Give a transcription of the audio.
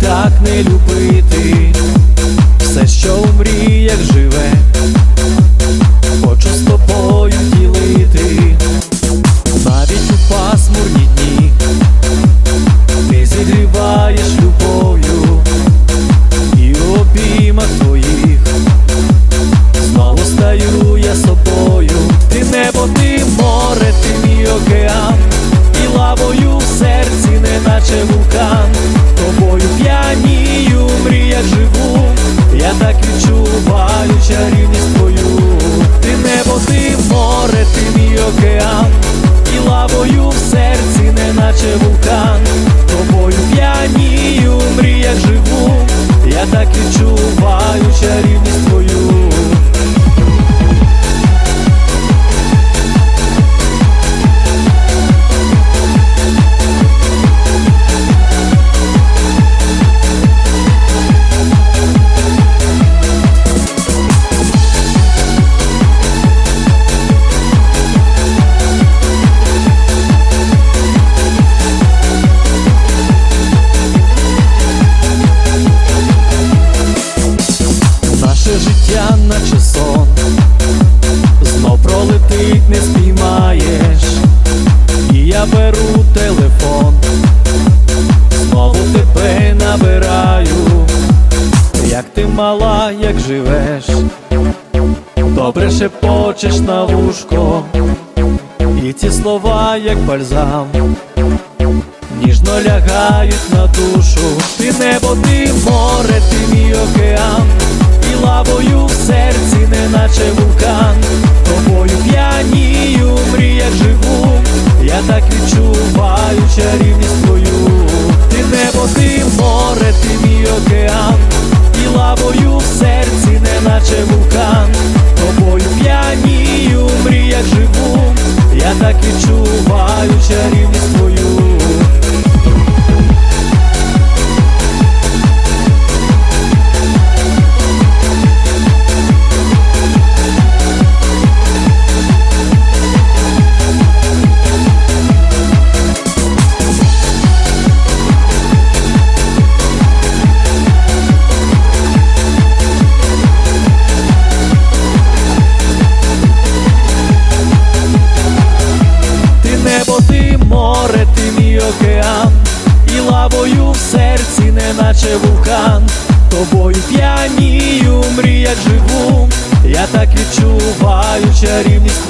так не любити, все, що в мріях живе, хочу з тобою ділити, навіть у пасмурні дні ти зігріваєш я ти як живеш, добре шепочеш на вушко, і ці слова, як бальзам ніжно лягають на душу, ти небо, ти море, ти мій океан, і лавою в серці, неначе вулкан, тобою п'янію, мріях живу, я так відчуваю чарівність серці, неначе вулкан, тобою п'янію, мріях живу, я так відчуваю чарівність